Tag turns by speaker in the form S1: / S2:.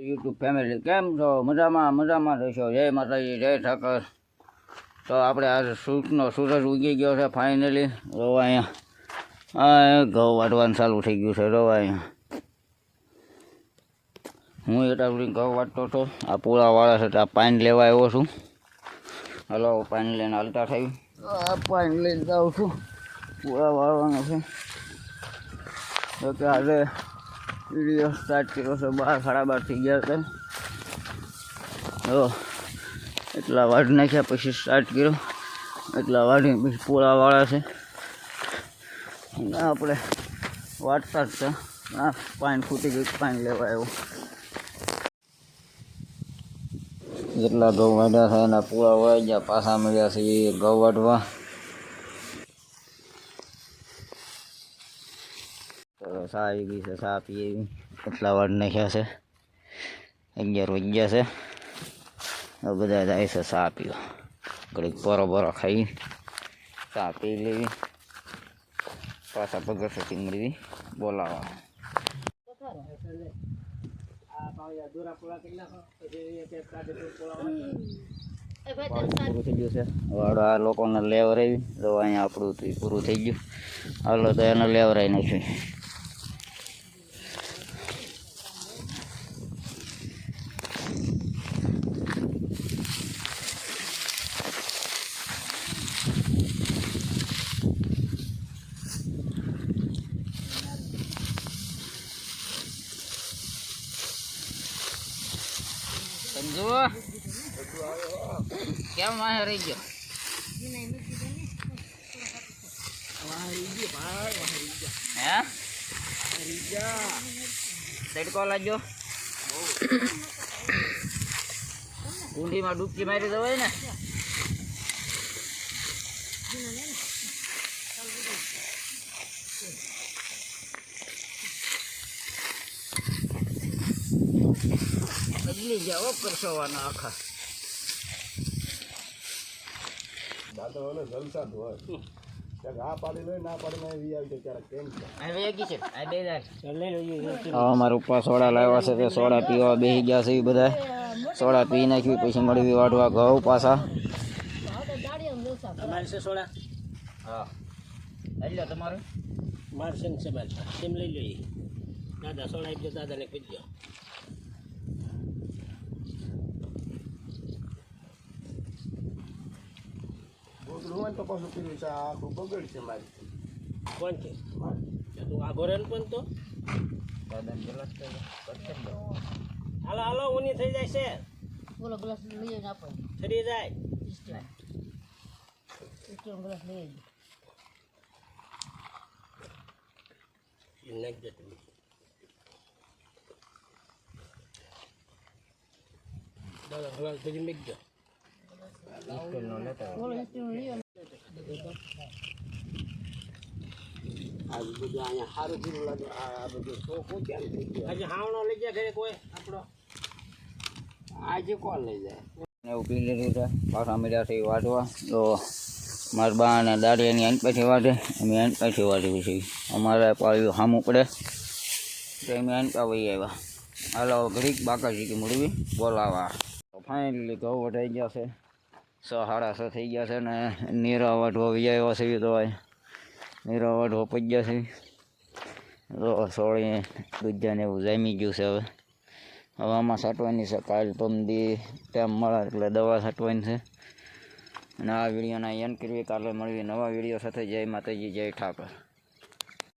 S1: YouTube family કેમ છો? મજામાં મજામાં રહેશો જય માતાજી, જય ઠાકર. તો આપણે આજે સૂટનો સૂરજ ઉગી ગયો છે ફાઇનલી રોવા અહીંયા, આ ઘઉં વાટવાનું ચાલુ થઈ ગયું છે. રોવા અહીંયા. હું એટલા સુધી ઘઉં વાટતો હતો. આ પૂળાવાળા છે આ પાણી લેવા આવ્યો છું. હલો પાણી લઈને હાલતા થયું. આ પાણી લઈને જાઉં છું. પૂળા વાળવાનો છે. તો આજે વીડિયો સ્ટાર્ટ કર્યો છે, બાર, સાડા બાર થઈ ગયા હતા. તો એટલા વાઢ નાખ્યા, પછી સ્ટાર્ટ કર્યો. એટલા વાઢી પછી પોળાવાળા છે. આપણે વાટતા જ છે. પાણી ફૂટી ગયું પાણી લેવા આવ્યો. જેટલા ઘઉં વાઢ્યા છે એના પૂળા વળી ગયા પાછા મળ્યા છે એ ઘઉં વાઢવા. તો સા આવી ગઈ છે સા પીએ એટલા વાર નાખ્યા છે. અગિયાર વાગ્યા છે. બધા જાય છે સા પીવા ઘડીક પરો બરો ખાઈ. સા પી લેવી. પાછા પગરસે ચીંગડી બોલાવવા. પૂરું થઈ ગયું છે. વાળો આ લોકોને લેવરાવી. તો અહીંયા આપણું પૂરું થઈ ગયું. હાલો તો એને લેવરાઈ નાખ્યું સંજુ કેમ વાહ રહી ગયો? તડકો લાગ્યો. કુંડીમાં ડૂબકી મારી દવાય ને. બદલી જાઓ કરશોવાના આખા. હવે જલસા છે? આ બે દાર હા અમારા સોડા લાવ્યા છે તે સોડા પીવા બેસી ગયા છે એ બધા. સોડા પી નાખ્યું પછી મળવી વાઢવા ઘઉં પાછા.
S2: તમારે સોડા?
S1: હા. લો તમારું.
S2: માર છે ને છે લઈ લો દાદા સોડા આપજો દાદાને પૂછજો કોણ છે તો તું આગો રહે છે પણ તો
S1: દાદાને ગલાસ તો કરશે ને બધું.
S2: હાલો હાલો ઉની થઈ જાય છે.
S3: બોલો ગ્લાસ લઈ આપો
S2: ઠરી જાય.
S3: ગ્લાસ લઈ જ
S2: ઈ નાખજો તમે. દાદા ગ્લાસ ભરી મેકજો
S1: સ્ટીલનો
S2: આ બધું અહીંયા સારું પીરું લાગે આ આ બધું ચોખ્ખું ક્યાં થઈ ગયું આજે હાવણો લઈ જાય ઘરે કોઈ? આપણો? આજે કોણ લઈ જાય?
S1: એવું પી લીધું છે. પાછા મળ્યા છે એ તો મારા બા અને દાદી એની અંત પાછી વાટે અમે અંત પાછી વાઢી છે અમારે પાડ્યું હામ પડે તો અમે આંટ પા આવ્યા. હાલો ઘડીક બાકાજી કે મૂળવી. બોલાવા. તો ફાઇનલી ઘઉં વટાઈ ગયા છ. સાડા છ થઈ ગયા છે ને નીરાવાઢો વહી છે તો નીરાવાઢો પડી ગયા છે. તો સોળી દૂધાને એવું જામી ગયું છે હવે. હવે આમાં સાટવાની છે, કાલ પમદી ટાઈમ મળે એટલે દવા છાંટવાની છે. અને આ વિડીયોના એન કરવી કાલે મળવી નવા વીડિયો સાથે. જય માતાજી, જય ઠાકર.